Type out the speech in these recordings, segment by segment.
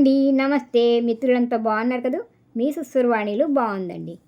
అండి నమస్తే. మిత్రులంతా బాగున్నారు కదా? మీ సుస్సురవాణిలు బాగుందండి.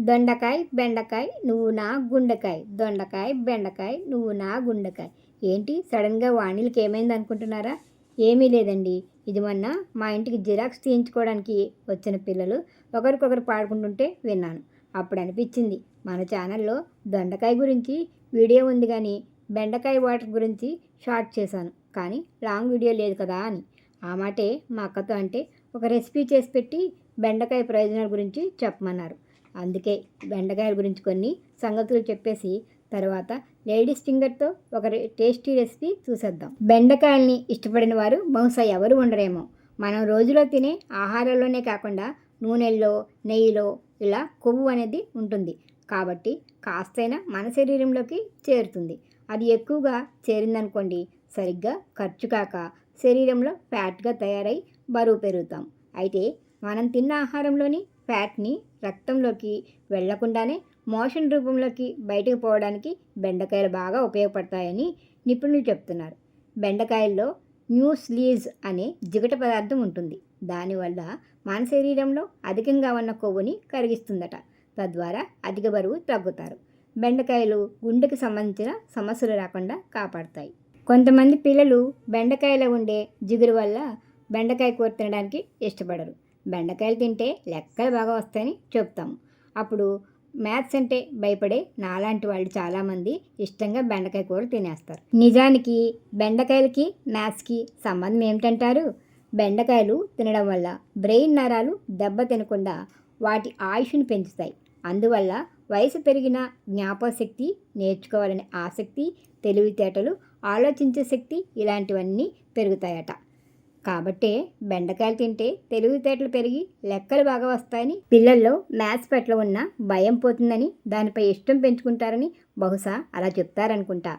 దొండకాయ బెండకాయ నువ్వు నా గుండెకాయ. దొండకాయ బెండకాయ నువ్వు నా గుండెకాయ. ఏంటి? సడన్గా వాణిలకి ఏమైంది అనుకుంటున్నారా? ఏమీ లేదండి. ఇది మొన్న మా ఇంటికి జిరాక్స్ తీయించుకోవడానికి వచ్చిన పిల్లలు ఒకరికొకరు పాడుకుంటుంటే విన్నాను. అప్పుడు అనిపించింది మన ఛానల్లో దొండకాయ గురించి వీడియో ఉంది కానీ బెండకాయ వాటర్ గురించి షార్ట్ చేశాను. కానీ లాంగ్ వీడియో లేదు కదా అని. ఆ మాటే మా అక్కతో అంటే ఒక రెసిపీ చేసి పెట్టి బెండకాయ ప్రయోజనాల గురించి చెప్పమన్నారు. అందుకే బెండకాయల గురించి కొన్ని సంగతులు చెప్పేసి తర్వాత లేడీస్ ఫింగర్తో ఒక రె- టేస్టీ రెసిపీ చూసేద్దాం. బెండకాయల్ని ఇష్టపడిన వారు బహుశా ఎవరు ఉండరేమో. మనం రోజులో తినే ఆహారంలోనే కాకుండా నూనెల్లో నెయ్యిలో ఇలా కొవ్వు అనేది ఉంటుంది. కాబట్టి కాస్తైనా మన శరీరంలోకి చేరుతుంది. అది ఎక్కువగా చేరిందనుకోండి సరిగ్గా ఖర్చు కాక శరీరంలో ఫ్యాట్గా తయారై బరువు పెరుగుతాం. అయితే మనం తిన్న ఆహారంలోని ఫ్యాట్ని రక్తంలోకి వెళ్ళకుండానే మోషన్ రూపంలోకి బయటకు పోవడానికి బెండకాయలు బాగా ఉపయోగపడతాయని నిపుణులు చెప్తున్నారు. బెండకాయల్లో న్యూస్లీజ్ అనే జిగట పదార్థం ఉంటుంది. దానివల్ల మన శరీరంలో అధికంగా ఉన్న కొవ్వుని కరిగిస్తుందట. తద్వారా అధిక బరువు తగ్గుతారు. బెండకాయలు గుండెకి సంబంధించిన సమస్యలు రాకుండా కాపాడతాయి. కొంతమంది పిల్లలు బెండకాయలో ఉండే జిగురు వల్ల బెండకాయ కూర తినడానికి ఇష్టపడరు. బెండకాయలు తింటే లెక్కలు బాగా వస్తాయని చెప్తాము అప్పుడు మ్యాథ్స్ అంటే భయపడే నాలాంటి వాళ్ళు చాలామంది ఇష్టంగా బెండకాయ కూర తినేస్తారు. నిజానికి బెండకాయలకి మ్యాథ్స్కి సంబంధం ఏమిటంటారు? బెండకాయలు తినడం వల్ల బ్రెయిన్ నరాలు దెబ్బ తినకుండా వాటి ఆయుష్ని పెంచుతాయి. అందువల్ల వయసు పెరిగిన జ్ఞాపకశక్తి నేర్చుకోవాలనే ఆసక్తి తెలివితేటలు ఆలోచించే శక్తి ఇలాంటివన్నీ పెరుగుతాయట. కాబట్టే బెండకాయలు తింటే తెలివితేటలు పెరిగి లెక్కలు బాగా వస్తాయని పిల్లల్లో మ్యాథ్స్ పట్ల ఉన్న భయం పోతుందని దానిపై ఇష్టం పెంచుకుంటారని బహుశా అలా చెప్తారనుకుంటా.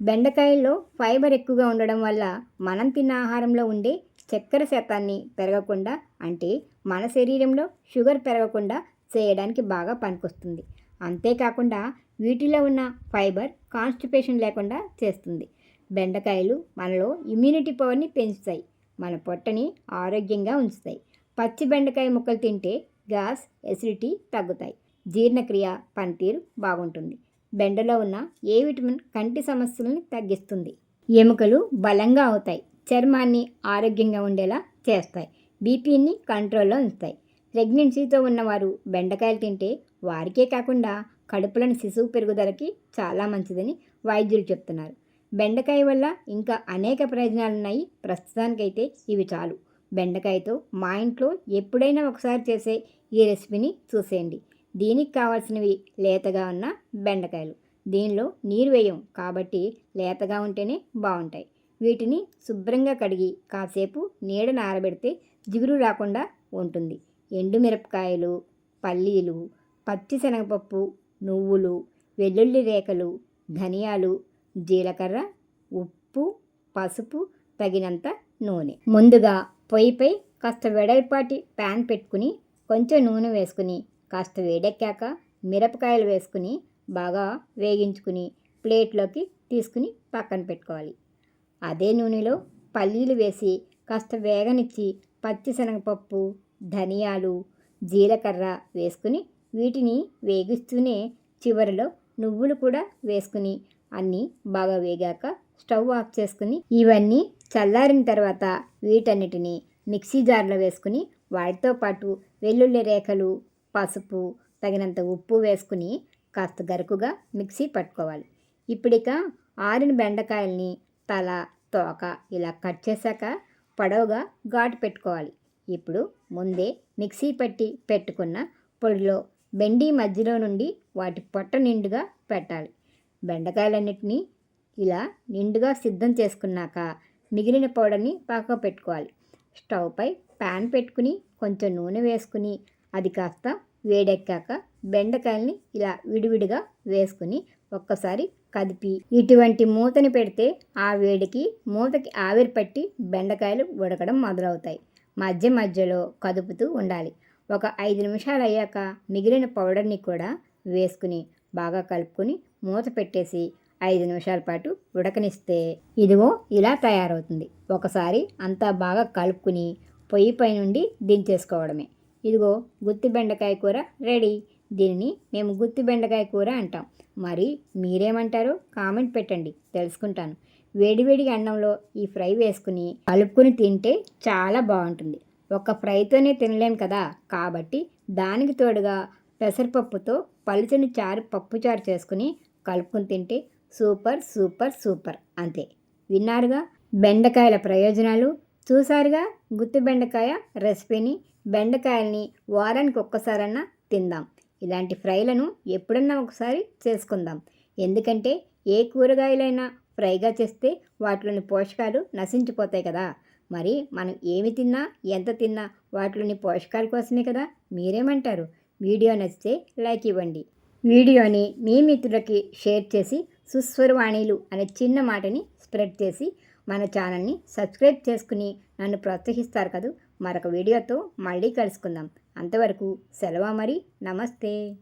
బెండకాయల్లో ఫైబర్ ఎక్కువగా ఉండడం వల్ల మనం తిన్న ఆహారంలో ఉండే చక్కెర శాతాన్ని పెరగకుండా అంటే మన శరీరంలో షుగర్ పెరగకుండా చేయడానికి బాగా పనికొస్తుంది. అంతేకాకుండా వీటిలో ఉన్న ఫైబర్ కాన్స్టిపేషన్ లేకుండా చేస్తుంది. బెండకాయలు మనలో ఇమ్యూనిటీ పవర్ని పెంచుతాయి. మన పొట్టని ఆరోగ్యంగా ఉంచుతాయి. పచ్చి బెండకాయ ముక్కలు తింటే గ్యాస్ ఎసిడిటీ తగ్గుతాయి. జీర్ణక్రియ పనితీరు బాగుంటుంది. బెండలో ఉన్న ఏ విటమిన్ కంటి సమస్యలను తగ్గిస్తుంది. ఎముకలు బలంగా అవుతాయి. చర్మాన్ని ఆరోగ్యంగా ఉండేలా చేస్తాయి. బీపీని కంట్రోల్లో ఉంచుతాయి. ప్రెగ్నెన్సీతో ఉన్నవారు బెండకాయలు తింటే వారికే కాకుండా కడుపులోని శిశువు పెరుగుదలకి చాలా మంచిదని వైద్యులు చెప్తున్నారు. బెండకాయ వల్ల ఇంకా అనేక ప్రయోజనాలు ఉన్నాయి ప్రస్తుతానికైతే ఇవి చాలు. బెండకాయతో మా ఇంట్లో ఎప్పుడైనా ఒకసారి చేసే ఈ రెసిపీని చూసేయండి. దీనికి కావాల్సినవి లేతగా ఉన్న బెండకాయలు. దీనిలో నీరు వేయం కాబట్టి లేతగా ఉంటేనే బాగుంటాయి. వీటిని శుభ్రంగా కడిగి కాసేపు నీడన ఆరబెడితే జిగురు రాకుండా ఉంటుంది. ఎండుమిరపకాయలు పల్లీలు పచ్చిశనగపప్పు నువ్వులు వెల్లుల్లి రేఖలు ధనియాలు జీలకర్ర ఉప్పు పసుపు తగినంత నూనె. ముందుగా పొయ్యిపై కాస్త వెడల్పాటి ప్యాన్ పెట్టుకుని కొంచెం నూనె వేసుకుని కాస్త వేడెక్కాక మిరపకాయలు వేసుకుని బాగా వేగించుకుని ప్లేట్లోకి తీసుకుని పక్కన పెట్టుకోవాలి. అదే నూనెలో పల్లీలు వేసి కాస్త వేగనిచ్చి పచ్చిశనగపప్పు ధనియాలు జీలకర్ర వేసుకుని వీటిని వేగిస్తూనే చివరిలో నువ్వులు కూడా వేసుకుని అన్నీ బాగా వేగాక స్టవ్ ఆఫ్ చేసుకుని ఇవన్నీ చల్లారిన తర్వాత వీటన్నిటిని మిక్సీ జార్లో వేసుకుని వాటితో పాటు వెల్లుల్లి రేఖలు పసుపు తగినంత ఉప్పు వేసుకుని కాస్త గరుకుగా మిక్సీ పట్టుకోవాలి. ఇప్పుడిక ఆరిన బెండకాయల్ని తల తోక ఇలా కట్ చేశాక పొడవుగా ఘాటు పెట్టుకోవాలి. ఇప్పుడు ముందే మిక్సీ పట్టి పెట్టుకున్న పొడిలో బెండి మధ్యలో నుండి వాటి పొట్ట నిండుగా పెట్టాలి. బెండకాయలన్నిటినీ ఇలా నిండుగా సిద్ధం చేసుకున్నాక మిగిలిన పౌడర్ని పక్కకు పెట్టుకోవాలి. స్టవ్పై ప్యాన్ పెట్టుకుని కొంచెం నూనె వేసుకుని అది కాస్త వేడెక్కాక బెండకాయల్ని ఇలా విడివిడిగా వేసుకుని ఒక్కసారి కదిపి ఇటువంటి మూతని పెడితే ఆ వేడికి మూతకి ఆవిరి పట్టి బెండకాయలు ఉడకడం మొదలవుతాయి. మధ్య మధ్యలో కదుపుతూ ఉండాలి. ఒక ఐదు నిమిషాలు అయ్యాక మిగిలిన పౌడర్ని కూడా వేసుకుని బాగా కలుపుకొని మూత పెట్టేసి ఐదు నిమిషాల పాటు ఉడకనిస్తే ఇదిగో ఇలా తయారవుతుంది. ఒకసారి అంతా బాగా కలుపుకుని పొయ్యి పై నుండి దించేసుకోవడమే. ఇదిగో గుత్తి బెండకాయ కూర రెడీ. దీనిని మేము గుత్తి బెండకాయ కూర అంటాం. మరి మీరేమంటారో కామెంట్ పెట్టండి తెలుసుకుంటాను. వేడివేడి అన్నంలో ఈ ఫ్రై వేసుకుని కలుపుకుని తింటే చాలా బాగుంటుంది. ఒక ఫ్రైతోనే తినలేం కదా. కాబట్టి దానికి తోడుగా పెసరపప్పుతో పలుచని చారు పప్పు చారు చేసుకుని కలుపుకుని తింటే సూపర్ సూపర్ సూపర్ అంతే. విన్నారుగా? బెండకాయల ప్రయోజనాలు? చూసారుగా గుత్తి బెండకాయ రెసిపీని బెండకాయల్ని వారానికి ఒక్కసారన్నా తిందాం. ఇలాంటి ఫ్రైలను ఎప్పుడన్నా ఒకసారి చేసుకుందాం. ఎందుకంటే ఏ కూరగాయలైనా ఫ్రైగా చేస్తే వాటిలోని పోషకాలు నశించిపోతాయి కదా. మరి మనం ఏమి తిన్నా ఎంత తిన్నా వాటిలోని పోషకాల కోసమే కదా మీరేమంటారు? వీడియో నచ్చితే లైక్ ఇవ్వండి. వీడియోని మీ మిత్రులకి షేర్ చేసి సుస్వరవాణిలు అనే చిన్న మాటని స్ప్రెడ్ చేసి మన ఛానల్ని సబ్స్క్రైబ్ చేసుకుని నన్ను ప్రోత్సహిస్తారు కదూ? మరొక వీడియోతో మళ్ళీ కలుసుకుందాం. అంతవరకు సెలవు మరి. నమస్తే.